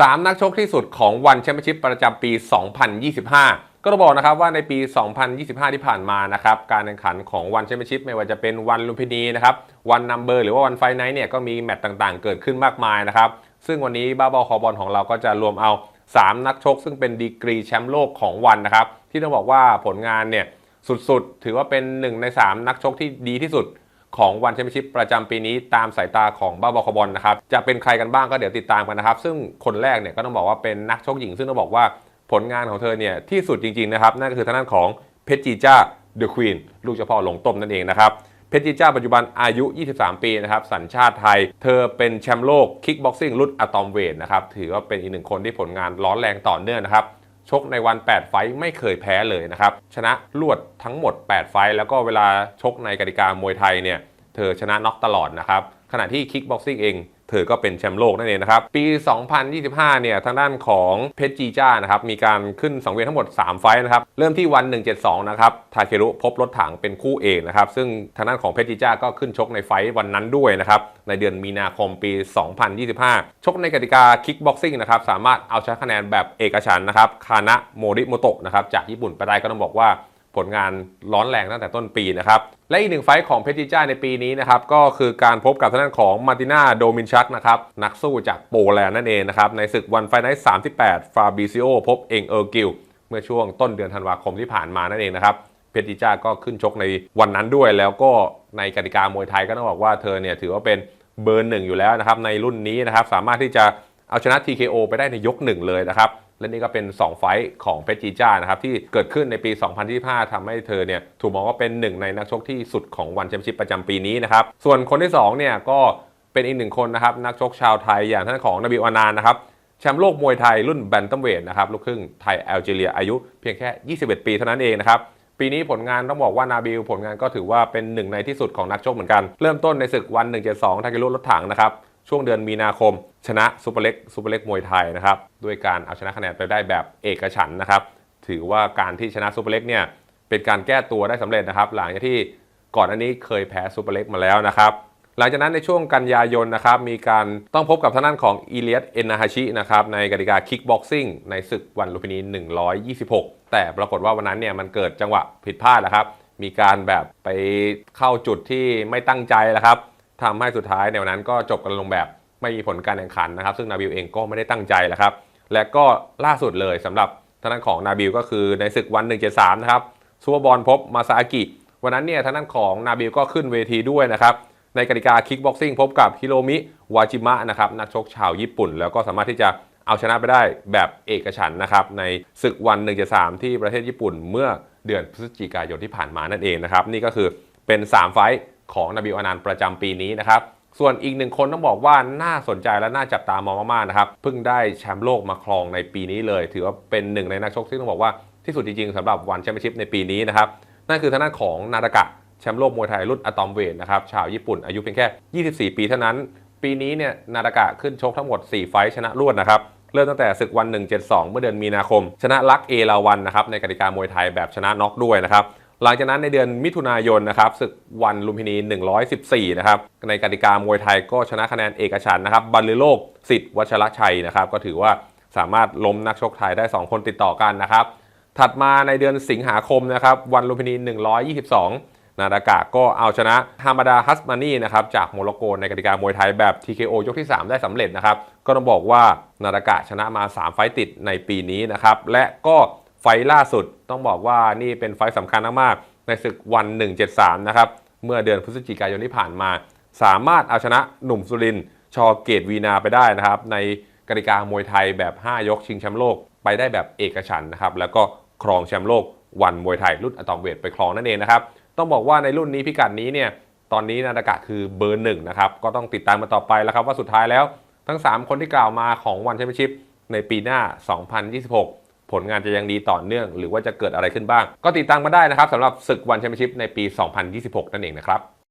3 นักชกที่สุดของวันแชมเปี้ยนชิพประจำปี 2025 ก็ต้องบอกนะครับว่าในปี 2025 ที่ผ่านมานะครับการแข่งขันของวันแชมเปี้ยนชิพไม่ว่าจะเป็นวันลุมพินีนะครับวันนัมเบอร์หรือว่าวันไฟไนท์เนี่ยก็มีแมตช์ต่างๆ เกิดขึ้นมากมายนะครับซึ่งวันนี้บ้าบอคอบอลของเราก็จะรวมเอา 3 นักชก ซึ่งเป็นดีกรีแชมป์โลกของวันนะครับที่ต้องบอกว่าผลงานเนี่ยสุดๆ ถือว่าเป็นหนึ่งใน 3 นักชกที่ดีที่สุด ของวันแชมเปี้ยนชิพประจำปีนี้ตามสายตาของบ้าบอคบอลนะครับ จะเป็นใครกันบ้างก็เดี๋ยวติดตามกันนะครับ ซึ่งคนแรกเนี่ยก็ต้องบอกว่าเป็นนักชกหญิง ซึ่งต้องบอกว่าผลงานของเธอเนี่ยที่สุดจริงๆนะครับนั่นก็คือทางด้านของเพชรจีจ้าเดอะควีนลูกเจ้าพ่อหลงต้มนั่นเองนะครับเพชรจีจ้าปัจจุบันอายุ 23 ปีนะครับสัญชาติไทย เธอเป็นแชมป์โลกคิกบ็อกซิ่งรุ่นอะตอมเวทนะครับถือว่าเป็นอีกหนึ่งคนที่ผลงานร้อนแรงต่อเนื่องนะครับชกในวัน 8 ไฟไม่เคยแพ้เลยนะครับ ชนะรวดทั้งหมด 8 ไฟแล้วก็เวลาชกในกติกามวยไทยเนี่ย เธอชนะน็อกตลอดนะครับขณะที่คิกบ็อกซิ่งเองเธอก็เป็นแชมป์โลกนั่นเองนะครับ ปี 2025 เนี่ย ทางด้านของเพชรจีจ้านะครับ มีการขึ้น2เวททั้งหมด 3 ไฟต์นะครับ เริ่มที่วัน 172 นะครับ ทาเครุพบรถถังเป็นคู่เอกนะครับ ซึ่งทางด้านของเพชรจีจ้าก็ขึ้นชกในไฟวันนั้นด้วยนะครับ ในเดือนมีนาคมปี 2025 ชกในกติกาคิกบ็อกซิ่งนะครับ สามารถเอาชนะคะแนนแบบเอกฉันนะครับ คานะโมริโมโตะนะครับ จากญี่ปุ่นไปได้ก็ต้องบอกว่า ผลงานร้อนแรงตั้งแต่ต้นปีนะครับ และอีกหนึ่งไฟของเพชรจิจ้าในปีนี้นะครับ ก็คือการพบกับทางด้านของมาร์ติน่าโดมินชักนะครับ นักสู้จากโปแลนด์นั่นเองนะครับ ในศึกวันไฟไนท์38 ฟาบิซิโอพบเองเออร์กิลเมื่อช่วงต้นเดือนธันวาคมที่ผ่านมานั่นเองนะครับเพชรจิจ้าก็ขึ้นชกในวันนั้นด้วย แล้วก็ในกติกามวยไทยก็ต้องบอกว่าเธอเนี่ยถือว่าเป็นเบอร์หนึ่งอยู่แล้วนะครับในรุ่นนี้นะครับสามารถที่จะเอาชนะ TKO ไปได้ในยกหนึ่งเลยนะครับ และนี่ก็เป็น 2 ไฟท์ของเพชรจีจ้านะครับที่เกิดขึ้นในปี 2025ทำให้เธอเนี่ยถูกมองว่าเป็นหนึ่งในนักชกที่สุดของวันแชมเปี้ยนชิพประจำปีนี้นะครับส่วนคนที่2เนี่ยก็เป็นอีกหนึ่งคนนะครับนักชกชาวไทยอย่างท่านของนบีอานานนะครับแชมป์โลกมวยไทยรุ่นแบนตัมเวทนะครับลูกครึ่งไทยแอลจีเรียอายุเพียงแค่ 21 ปีเท่านั้นเองนะครับปีนี้ผลงานต้องบอกว่านาบิลผลงานก็ถือว่าเป็นหนึ่งในที่สุดของนักชกเหมือนกัน เริ่มต้นในศึกวัน 172ทาเกรุรถถังนะครับ ช่วงเดือนมีนาคม ชนะซูเปอร์เล็กซูเปอร์เล็กมวยไทยนะครับด้วยการเอาชนะคะแนนไปได้แบบเอกฉันนะครับถือว่าการที่ชนะซูเปอร์เล็กเนี่ยเป็นการแก้ตัวได้สำเร็จนะครับ หลังจากที่ก่อนอันนี้เคยแพ้ซูเปอร์เล็กมาแล้วนะครับหลังจากนั้นในช่วงกันยายนนะครับมีการต้องพบกับทางด้านของอีเลียสเอนนาฮาชินะครับในกติกาคิกบ็อกซิ่งในศึกวันลุมพินี 126 แต่ปรากฏว่าวันนั้นเนี่ยมันเกิดจังหวะผิดพลาดนะครับ มีการแบบไปเข้าจุดที่ไม่ตั้งใจแล้วครับ ทำให้สุดท้ายในวันนั้นก็จบกันลงแบบไม่มีผลการแข่งขันนะครับ ซึ่งนาบิลเองก็ไม่ได้ตั้งใจแล้วครับ และก็ล่าสุดเลยสำหรับทางด้านของนาบิลก็คือในศึกวัน 173 นะครับซูเปอร์บอลพบมาซาอากิ วันนั้นเนี่ยทางด้านของนาบิลก็ขึ้นเวทีด้วยนะครับในกติกาคิกบ็อกซิ่งพบกับฮิโรมิวาจิมะนะครับนักชกชาวญี่ปุ่น แล้วก็สามารถที่จะเอาชนะไปได้แบบเอกฉันนะครับในศึกวัน 1-3 ที่ประเทศญี่ปุ่นเมื่อเดือนพฤศจิกายนที่ผ่านมานั่นเองนะครับนี่ก็คือเป็น 3 ไฟ ของนบิลอนันต์ประจำปีนี้นะครับส่วนอีกหนึ่งคนต้องบอกว่าน่าสนใจและน่าจับตามองมากๆนะครับเพิ่งได้แชมป์โลกมาครองในปีนี้เลย ถือว่าเป็นหนึ่งในนักชกที่ต้องบอกว่าที่สุดจริงๆสำหรับวันแชมเปี้ยนชิพในปีนี้นะครับนั่นคือทางด้านของนาดากะแชมป์โลกมวยไทยรุ่นอะตอมเวทนะครับชาวญี่ปุ่นอายุเพียงแค่ 24 ปีเท่านั้น ปีนี้เนี่ยนาดากะขึ้นชกทั้งหมด 4 ไฟชนะรวดนะครับเริ่มตั้งแต่ศึกวัน 172 เมื่อเดือนมีนาคม ชนะลักเอราวันนะครับในกติกามวยไทยแบบชนะน็อกด้วยนะครับ หลังจากนั้นในเดือนมิถุนายนนะครับศึกวันลุมพินี 114 นะครับ ในกติกามวยไทยก็ชนะคะแนนเอกฉันนะครับบัลลือโลกสิทธิ์วัชรชัยนะครับ ก็ถือว่าสามารถล้มนักชกไทยได้ 2 คนติดต่อกันนะครับ ถัดมาในเดือนสิงหาคมนะครับ วันลุมพินี 122 นาดากะก็เอาชนะฮามาดาฮัสมานีนะครับจากโมร็อกโกในกติกามวยไทยแบบ TKO ยกที่ 3 ได้สำเร็จนะครับ ก็ต้องบอกว่านาดากะชนะมา 3 ไฟต์ติดในปีนี้นะครับและก็ ไฟล่าสุดต้องบอกว่านี่เป็นไฟสำคัญมากๆในศึกวัน 173 นะครับ เมื่อเดือนพฤศจิกายนที่ผ่านมา สามารถเอาชนะหนุ่มสุรินชอเกตวีนาไปได้นะครับ ในกติกามวยไทยแบบ 5 ยกชิงแชมป์โลกไปได้แบบเอกฉันนะครับ แล้วก็ครองแชมป์โลกวันมวยไทยรุ่นอะตอมเวทไปครองนั่นเองนะครับ ต้องบอกว่าในรุ่นนี้พิกัดนี้เนี่ยตอนนี้นาดากะคือเบอร์หนึ่งนะครับก็ต้องติดตามมาต่อไปแล้วครับว่าสุดท้ายแล้ว ทั้ง 3 คนที่กล่าวมาของวันแชมเปี้ยนชิพในปีหน้า 2026 ผลงานจะยังดีต่อเนื่อง หรือว่าจะเกิดอะไรขึ้นบ้าง ก็ติดตามมาได้นะครับสำหรับศึกวันแชมเปี้ยนชิพในปี 2026 นั่นเองนะครับ